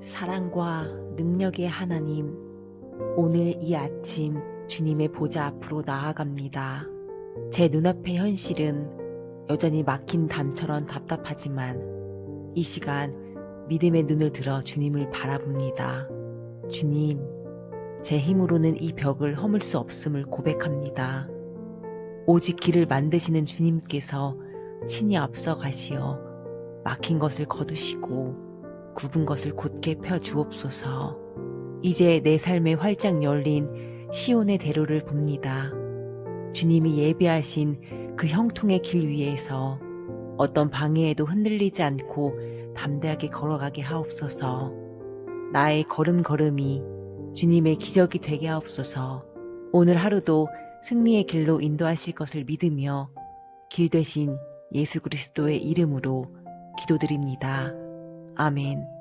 사랑과 능력의 하나님, 오늘 이 아침 주님의 보좌 앞으로 나아갑니다. 제 눈앞의 현실은 여전히 막힌 담처럼 답답하지만 이 시간 믿음의 눈을 들어 주님을 바라봅니다. 주님, 제 힘으로는 이 벽을 허물 수 없음을 고백합니다. 오직 길을 만드시는 주님께서 친히 앞서 가시어 막힌 것을 거두시고 굽은 것을 곧게 펴 주옵소서. 이제 내 삶에 활짝 열린 시온의 대로를 봅니다. 주님이 예비하신 그 형통의 길 위에서 어떤 방해에도 흔들리지 않고 담대하게 걸어가게 하옵소서. 나의 걸음걸음이 주님의 기적이 되게 하옵소서. 오늘 하루도 승리의 길로 인도하실 것을 믿으며 길 되신 예수 그리스도의 이름으로 기도드립니다. 아멘.